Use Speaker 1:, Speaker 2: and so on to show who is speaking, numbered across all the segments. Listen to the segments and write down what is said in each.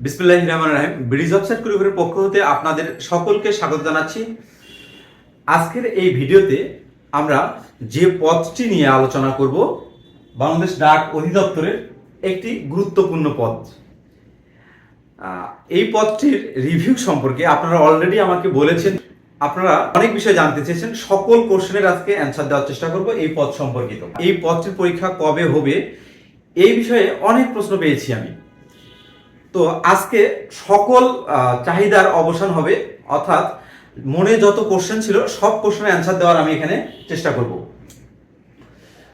Speaker 1: বিসমুল্লাহ রহমান রাহিম। ব্রিজ অফসাইড কুরিগুরের পক্ষ হতে আপনাদের সকলকে স্বাগত জানাচ্ছি। আজকের এই ভিডিওতে আমরা যে পদটি নিয়ে আলোচনা করব, বাংলাদেশ ডাক অধিদপ্তরের একটি গুরুত্বপূর্ণ পদ। এই পদটির রিভিউ সম্পর্কে আপনারা অলরেডি আমাকে বলেছেন। আপনারা অনেক বিষয় জানতে চেয়েছেন। সকল কোশ্চেনের আজকে অ্যান্সার দেওয়ার চেষ্টা করব এই পদ সম্পর্কিত। এই পদটির পরীক্ষা কবে হবে, এই বিষয়ে অনেক প্রশ্ন পেয়েছি আমি। তো আজকে সকল চাহিদার অবসান হবে, অর্থাৎ মনে যত কোশ্চেন ছিল, সব কোশ্চেনের অ্যান্সার দেওয়ার আমি এখানে চেষ্টা করব।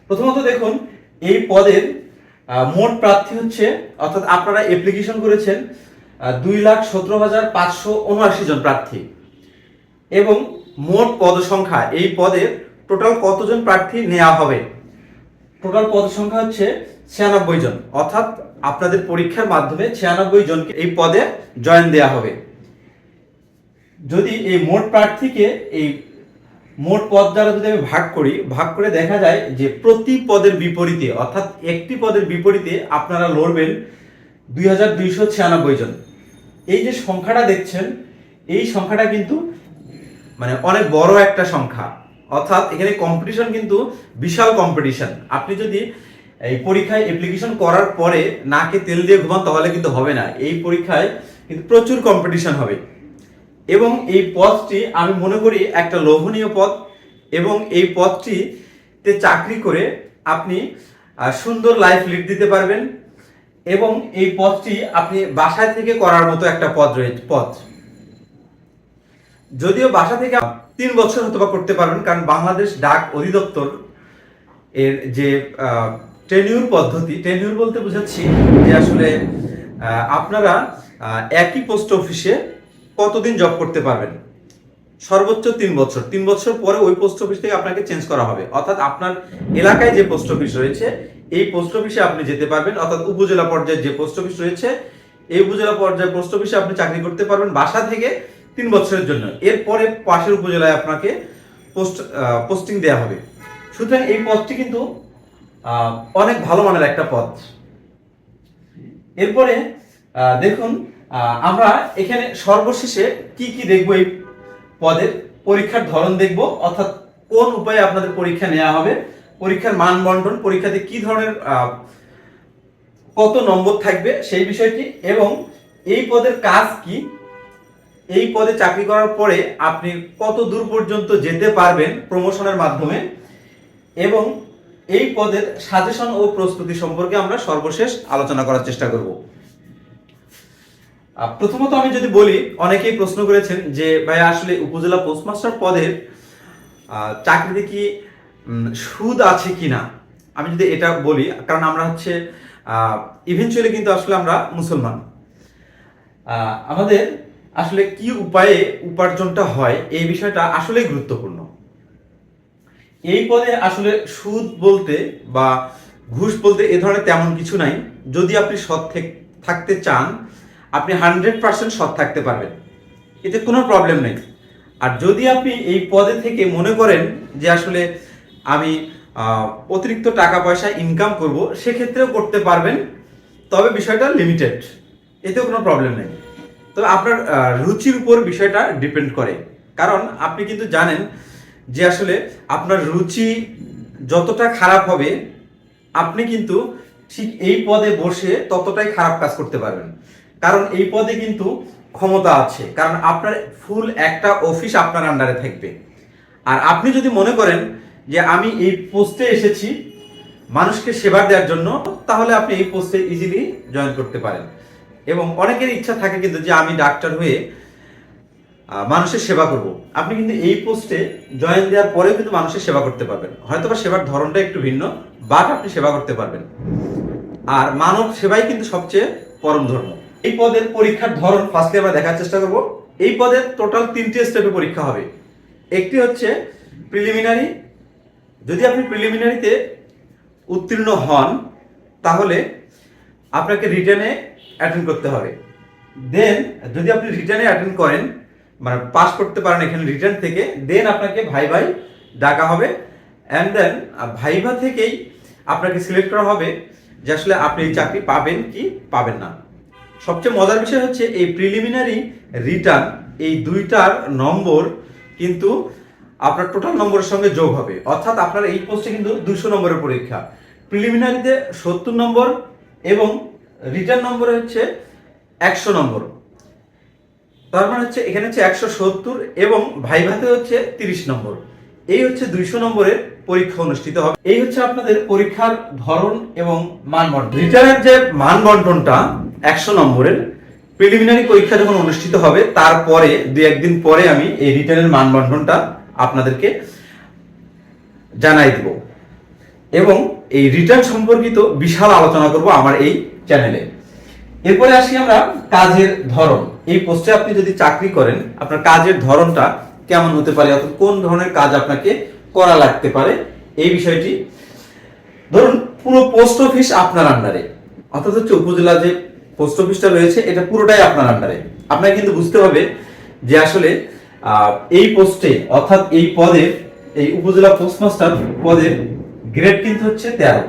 Speaker 1: প্রথমত দেখুন, এই পদের মোট প্রার্থী হচ্ছে, অর্থাৎ আপনারা অ্যাপ্লিকেশন করেছেন দুই লাখ সতেরো হাজার পাঁচশো উনআশি জন প্রার্থী। এবং মোট পদ সংখ্যা এই পদের টোটাল কতজন প্রার্থী নেওয়া হবে? টোটাল পদ সংখ্যা হচ্ছে ছিয়ানব্বই জন। অর্থাৎ আপনাদের পরীক্ষার মাধ্যমে ছিয়ানব্বই জনকে এই পদে জয়েন দেওয়া হবে। যদি এই মোট প্রার্থীকে এই মোট পদ দ্বারা যদি আমি ভাগ করি, ভাগ করে দেখা যায় যে প্রতি পদের বিপরীতে, অর্থাৎ একটি পদের বিপরীতে আপনারা লড়বেন দুই হাজার দুইশো ছিয়ানব্বই জন। এই যে সংখ্যাটা দেখছেন, এই সংখ্যাটা কিন্তু মানে অনেক বড় একটা সংখ্যা। অর্থাৎ এখানে কম্পিটিশন কিন্তু বিশাল কম্পিটিশন আপনি যদি এই পরীক্ষায় অ্যাপ্লিকেশন করার পরে নাকে তেল দিয়ে ঘুমান তাহলে কিন্তু হবে না। এই পরীক্ষায় কিন্তু প্রচুর কম্পিটিশন হবে। এবং এই পদটি আমি মনে করি একটা লোভনীয় পদ এবং এই পদটিতে চাকরি করে আপনি সুন্দর লাইফ লিড দিতে পারবেন এবং এই পদটি আপনি বাসায় থেকে করার মতো একটা পদ রয়েছে পদ যদিও বাসা থেকে তিন বছর হয়তো বা করতে পারবেন, কারণ বাংলাদেশ ডাক অধিদপ্তর এর যে টেনিউর পদ্ধতি টেনিউর বলতে বোঝাচ্ছি যে আসলে আপনারা একই পোস্ট অফিসে কতদিন জব করতে পারবেন? সর্বোচ্চ তিন বছর। তিন বছর পরে ওই পোস্ট অফিস থেকে আপনাকে চেঞ্জ করা হবে। অর্থাৎ আপনার এলাকায় যে পোস্ট অফিস রয়েছে, এই পোস্ট অফিসে আপনি যেতে পারবেন। অর্থাৎ উপজেলা পর্যায়ে যে পোস্ট অফিস রয়েছে, এই উপজেলা পর্যায়ে পোস্ট অফিসে আপনি চাকরি করতে পারবেন বাসা থেকে তিন বছরের জন্য। এরপরে পাশের উপজেলায় আপনাকে পোস্ট পোস্টিং দেওয়া হবে। সুতরাং এই পদটি কিন্তু অনেক ভালো মানের একটা পদ। এরপরে দেখুন আমরা এখানে সর্বশেষে কি কি দেখব এই পদের? পরীক্ষার ধরন দেখব, অর্থাৎ কোন উপায়ে আপনাদের পরীক্ষা নেওয়া হবে, পরীক্ষার মান বন্টন, পরীক্ষাতে কি ধরনের কত নম্বর থাকবে সেই বিষয়টি, এবং এই পদের কাজ কি? এই পদে চাকরি করার পরে আপনি কত দূর পর্যন্ত যেতে পারবেন প্রমোশনের মাধ্যমে, এবং এই পদের সাজেশন ও প্রস্তুতি সম্পর্কে আমরা সর্বশেষ আলোচনা করার চেষ্টা করব। প্রথমত আমি যদি বলি, অনেকেই প্রশ্ন করেছেন যে ভাই আসলে উপজেলা পোস্টমাস্টার পদের চাকরিতে কি সুদ আছে কিনা? আমি যদি এটা বলি, কারণ আমরা হচ্ছে ইভেনচুয়ালি কিন্তু আসলে আমরা মুসলমান। আমাদের আসলে কি উপায়ে উপার্জনটা হয়, এই বিষয়টা আসলেই গুরুত্বপূর্ণ। এই পদে আসলে সুদ বলতে বা ঘুষ বলতে এ ধরনের তেমন কিছু নাই। যদি আপনি সৎ থেক- থাকতে চান, আপনি হান্ড্রেড পার্সেন্ট সৎ থাকতে পারবেন। এতে কোনো প্রবলেম নেই। আর যদি আপনি এই পদে থেকে মনে করেন যে আসলে আমি অতিরিক্ত টাকা পয়সা ইনকাম করব, সেক্ষেত্রেও করতে পারবেন, তবে বিষয়টা লিমিটেড এতেও কোনো প্রবলেম নেই। তবে আপনার রুচির উপর বিষয়টা ডিপেন্ড করে। কারণ আপনি কিন্তু জানেন যে আসলে আপনার রুচি যতটা খারাপ হবে, আপনি কিন্তু ঠিক এই পদে বসে ততটাই খারাপ কাজ করতে পারবেন। কারণ এই পদে কিন্তু ক্ষমতা আছে। কারণ আপনার ফুল একটা অফিস আপনার আন্ডারে থাকবে। আর আপনি যদি মনে করেন যে আমি এই পোস্টে এসেছি মানুষকে সেবা দেওয়ার জন্য, তাহলে আপনি এই পোস্টে ইজিলি জয়েন করতে পারেন। এবং অনেকের ইচ্ছা থাকে কিন্তু যে আমি ডাক্তার হয়ে মানুষের সেবা করব। আপনি কিন্তু এই পোস্টে জয়েন দেওয়ার পরেও কিন্তু মানুষের সেবা করতে পারবেন। হয়তো বা সেবার ধরনটা একটু ভিন্ন বাট আপনি সেবা করতে পারবেন। আর মানব সেবাই কিন্তু সবচেয়ে পরম ধর্ম। এই পদের পরীক্ষার ধরন ফার্স্টে আমরা দেখার চেষ্টা করব। এই পদের টোটাল তিনটে স্টেপে পরীক্ষা হবে। একটি হচ্ছে প্রিলিমিনারি যদি আপনি প্রিলিমিনারিতে উত্তীর্ণ হন, তাহলে আপনাকে রিটার্নে অ্যাটেন্ড করতে হবে। দেন যদি আপনি রিটার্নে অ্যাটেন্ড করেন মানে পাস করতে পারেন এখানে রিটার্ন থেকে দেন আপনাকে ভাই ভাই ডাকা হবে। অ্যান্ড দেন ভাইভা থেকেই আপনাকে সিলেক্ট করা হবে যে আসলে আপনি এই চাকরি পাবেন কি পাবেন না। সবচেয়ে মজার বিষয় হচ্ছে এই প্রিলিমিনারি রিটার্ন এই দুইটার নম্বর কিন্তু আপনার টোটাল নম্বরের সঙ্গে যোগ হবে। অর্থাৎ আপনার এই পোস্টে কিন্তু দুশো নম্বরের পরীক্ষা। প্রিলিমিনারিতে সত্তর নম্বর এবং রিটার্ন নম্বরে হচ্ছে একশো নম্বর। তার মানে হচ্ছে এখানে হচ্ছে একশো সত্তর এবং ভাইভাতে হচ্ছে তিরিশ নম্বর। এই হচ্ছে দুইশো নম্বরের পরীক্ষা অনুষ্ঠিত হবে। এই হচ্ছে আপনাদের পরীক্ষার ধরন এবং মানবন্টন। রিটার্নের যে মানবন্টনটা একশো নম্বরের প্রিলিমিনারি পরীক্ষা যখন অনুষ্ঠিত হবে, তারপরে দুই একদিন পরে আমি এই রিটার্নের মানবন্টনটা আপনাদেরকে জানাই দিব। এবং এই রিটার্ন সম্পর্কিত বিশাল আলোচনা করব আমার এই চ্যানেলে। এরপরে আসি আমরা কাজের ধরন। এই পোস্টে আপনি যদি চাকরি করেন, আপনার কাজের ধরনটা কেমন হতে পারে, অর্থাৎ কোন ধরনের কাজ আপনাকে করা লাগতে পারে, এই বিষয়টি ধরুন পুরো পোস্ট অফিস আপনার আন্ডারে অর্থাৎ হচ্ছে উপজেলা যে পোস্ট অফিসটা রয়েছে, এটা পুরোটাই আপনার আন্ডারে আপনাকে কিন্তু বুঝতে হবে যে আসলে এই পোস্টে অর্থাৎ এই পদে, এই উপজেলা পোস্টমাস্টার পদের গ্রেড কিন্তু হচ্ছে তেরো।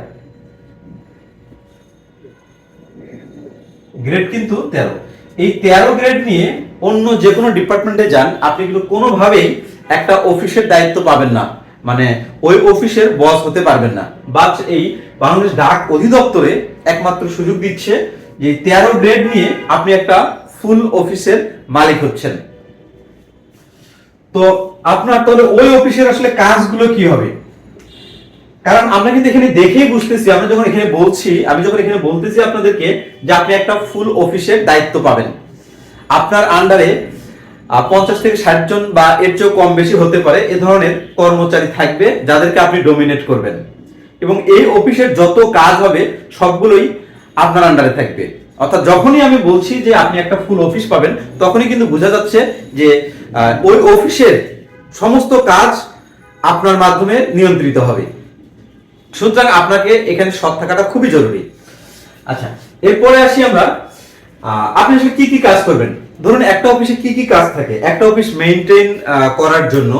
Speaker 1: গ্রেড কিন্তু তেরো। এই তেরো গ্রেড নিয়ে অন্য যে কোনো ডিপার্টমেন্টে যান, আপনি কিন্তু কোনোভাবেই একটা অফিসের দায়িত্ব পাবেন না। মানে ওই অফিসের বস হতে পারবেন না। বাট এই বাংলাদেশ ডাক অধিদপ্তরে একমাত্র সুযোগ দিচ্ছে যে তেরো গ্রেড নিয়ে আপনি একটা ফুল অফিসের মালিক হচ্ছেন। তো আপনার তাহলে ওই অফিসের আসলে কাজগুলো কি হবে? কারণ আমরা কিন্তু এখানে দেখেই বুঝতেছি, আমরা যখন এখানে বলছি, আমি যখন এখানে বলতেছি আপনাদেরকে যে আপনি একটা ফুল অফিসের দায়িত্ব পাবেন। আপনার আন্ডারে পঞ্চাশ থেকে ষাট জন বা এর চেয়েও কম বেশি হতে পারে এ ধরনের কর্মচারী থাকবে যাদেরকে আপনি ডোমিনেট করবেন। এবং এই অফিসের যত কাজ হবে, সবগুলোই আপনার আন্ডারে থাকবে। অর্থাৎ যখনই আমি বলছি যে আপনি একটা ফুল অফিস পাবেন, তখনই কিন্তু বোঝা যাচ্ছে যে ওই অফিসের সমস্ত কাজ আপনার মাধ্যমে নিয়ন্ত্রিত হবে। সুতরাং আপনাকে এখানে সৎ থাকাটা খুবই জরুরি। আচ্ছা এরপরে আসি আমরা আপনি আসলে কি কি কাজ করবেন? ধরুন একটা অফিসে কি কি কাজ থাকে? একটা অফিস মেনটেন করার জন্য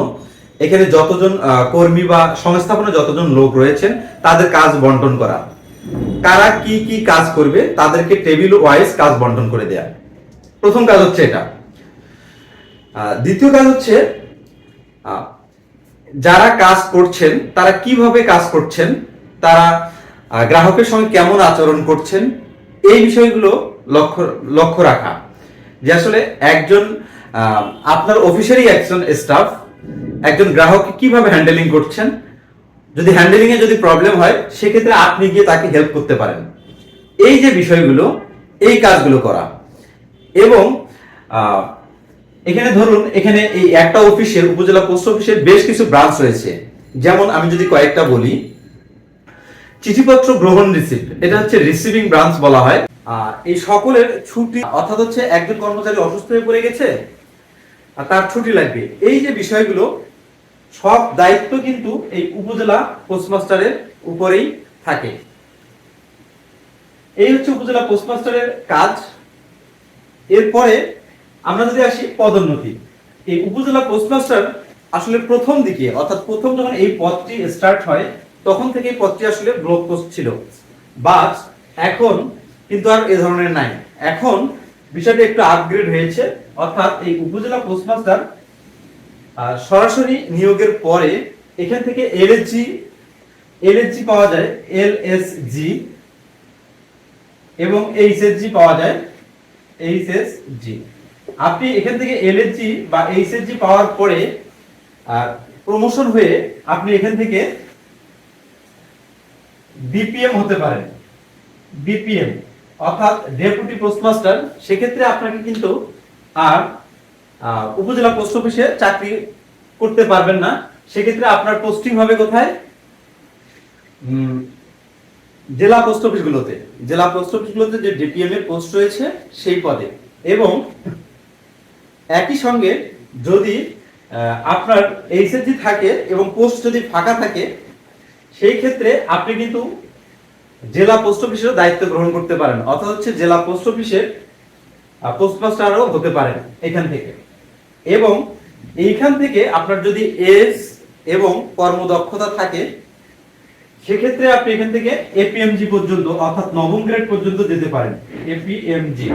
Speaker 1: এখানে যতজন কর্মী বা সংস্থাপনে যতজন লোক রয়েছেন, তাদের কাজ বন্টন করা। কারা কি কি কাজ করবে, তাদেরকে টেবিল ওয়াইজ কাজ বন্টন করে দেয়া। প্রথম কাজ হচ্ছে এটা। দ্বিতীয় কাজ হচ্ছে যারা কাজ করছেন, তারা কীভাবে কাজ করছেন, তারা গ্রাহকের সঙ্গে কেমন আচরণ করছেন, এই বিষয়গুলো লক্ষ্য লক্ষ্য রাখা। যে আসলে একজন আপনার অফিসেরই একজন স্টাফ একজন গ্রাহককে কীভাবে হ্যান্ডেলিং করছেন, যদি হ্যান্ডেলিং এ যদি প্রবলেম হয়, সেক্ষেত্রে আপনি গিয়ে তাকে হেল্প করতে পারেন। এই যে বিষয়গুলো, এই কাজগুলো করা। এবং এখানে ধরুন, এখানে এই একটা অফিসের, উপজেলা পোস্ট অফিসের বেশ কিছু ব্রাঞ্চ রয়েছে। যেমন আমি যদি কয়েকটা বলি, চিঠিপত্র গ্রহণ রিসিপ্ট এটা হচ্ছে রিসিভিং ব্রাঞ্চ বলা হয়। আর এই সকলের ছুটি, অর্থাৎ হচ্ছে একজন কর্মচারী অসুস্থ হয়ে পড়ে গেছে, আর তার ছুটি লাগবে। এই যে বিষয়গুলো, সব দায়িত্ব কিন্তু এই উপজেলা পোস্টমাস্টারের উপরেই থাকে। এই হচ্ছে উপজেলা পোস্টমাস্টারের কাজ। এরপরে আমরা যদি আসি পদোন্নতি। এই উপজেলা পোস্টমাস্টার আসলে প্রথম দিকে, অর্থাৎ প্রথম যখন এই পদটি স্টার্ট হয়, তখন থেকে এই পদটি আসলে ব্লক পোস্ট ছিল। বাট এখন কিন্তু আর এ ধরনের নাই। এখন বিষয়টি একটু আপগ্রেড হয়েছে, অর্থাৎ এই উপজেলা পোস্টমাস্টার সরাসরি নিয়োগের পরে এখান থেকে এলএসজি এলএসজি পাওয়া যায় এলএসজি এবং এইচএসজি পাওয়া যায় এইচএসজি আপনি এখান থেকে এলএসজি বা এইচএসজি পাওয়ার পরে প্রমোশন হয়ে আপনি এখান থেকে বিপিএম হতে পারেন। বিপিএম অর্থাৎ ডেপুটি পোস্টমাস্টার সেক্ষেত্রে আপনাকে কিন্তু আর উপজেলা পোস্ট অফিসে চাকরি করতে পারবেন না। সেক্ষেত্রে আপনার পোস্টিং হবে কোথায়? জেলা পোস্ট অফিসগুলোতে জেলা পোস্ট অফিসগুলোতে যে ডিপিএম এর পোস্ট রয়েছে, সেই পদে। এবং একই সঙ্গে যদি আপনার এইচএসজি থাকে এবং পোস্ট যদি ফাঁকা থাকে, সেই ক্ষেত্রে আপনি কিন্তু জেলা পোস্ট অফিসের দায়িত্ব গ্রহণ করতে পারেন। অর্থাৎ হচ্ছে জেলা পোস্ট অফিসের পোস্টমাস্টারও হতে পারেন এখান থেকে। এবং এইখান থেকে আপনার যদি এজ এবং কর্মদক্ষতা থাকে, সেক্ষেত্রে আপনি এখান থেকে এপিএমজি পর্যন্ত, অর্থাৎ নবম গ্রেড পর্যন্ত যেতে পারেন। এপিএমজি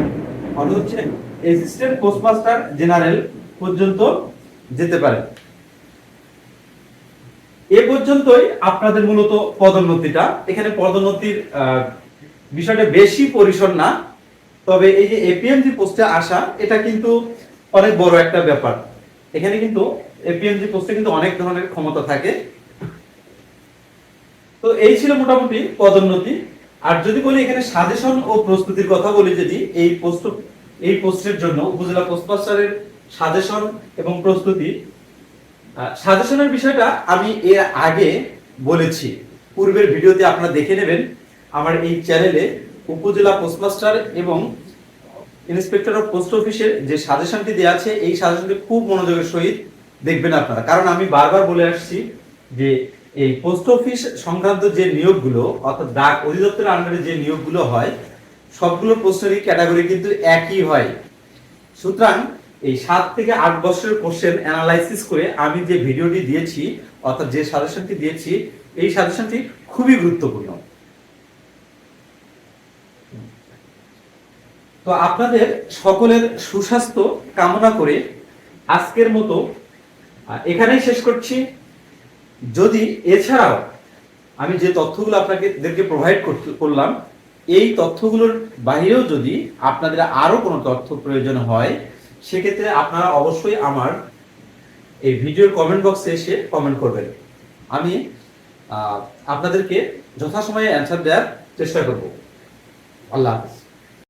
Speaker 1: অর্থাৎ হচ্ছে? অ্যাসিস্ট্যান্ট পোস্টমাস্টার জেনারেল পর্যন্ত যেতে পারে। এ পর্যন্তই আপনাদের মূলত পদোন্নতিটা। এখানে পদোন্নতির বিষয়টা বেশি পরিসর না। তবে এই যে এপিএমজি পোস্টে আসা, এটা কিন্তু অনেক বড় একটা ব্যাপার। এখানে কিন্তু এপিএমজি পোস্টে কিন্তু অনেক ধরনের ক্ষমতা থাকে। তো এই ছিল মোটামুটি পদোন্নতি। আর যদি বলি এখানে সাজেশন ও প্রস্তুতির কথা বলি যদি, এই পোস্ট এই পোস্টের জন্য উপজেলা পোস্টমাস্টারের সাজেশন এবং প্রস্তুতি সাজেশনের বিষয়টা আমি এর আগে বলেছি। পূর্বের ভিডিওতে আপনারা দেখে নেবেন আমার এই চ্যানেলে উপজেলা পোস্টমাস্টার এবং ইন্সপেক্টর অফ পোস্ট অফিসের যে সাজেশনটি দেওয়া আছে, এই সাজেশনটি খুব মনোযোগের সহিত দেখবেন আপনারা। কারণ আমি বারবার বলে আসছি যে এই পোস্ট অফিস সংক্রান্ত যে নিয়োগগুলো, অর্থাৎ ডাক অধিদপ্তরের আন্ডারে যে নিয়োগগুলো হয়, সবগুলো পোস্টেরই ক্যাটাগরি কিন্তু একই হয়। সুতরাং এই সাত থেকে আট বছরের কোশ্চেন অ্যানালাইসিস করে আমি যে ভিডিওটি দিয়েছি, অর্থাৎ যে সাজেশনটি দিয়েছি, এই সাজেশনটি খুবই গুরুত্বপূর্ণ। তো আপনাদের সকলের সুস্বাস্থ্য কামনা করে আজকের মতো এখানেই শেষ করছি। যদি এছাড়াও আমি যে তথ্যগুলো আপনাকে এদেরকে প্রোভাইড করলাম, এই তথ্যগুলোর বাইরেও যদি আপনাদের আরও কোনো তথ্য প্রয়োজন হয়, সেক্ষেত্রে আপনারা অবশ্যই আমার এই ভিডিওর কমেন্ট বক্সে এসে কমেন্ট করবেন। আমি আপনাদেরকে যথাসময়ে অ্যান্সার দেওয়ার চেষ্টা করব। আল্লাহ হাফিজ।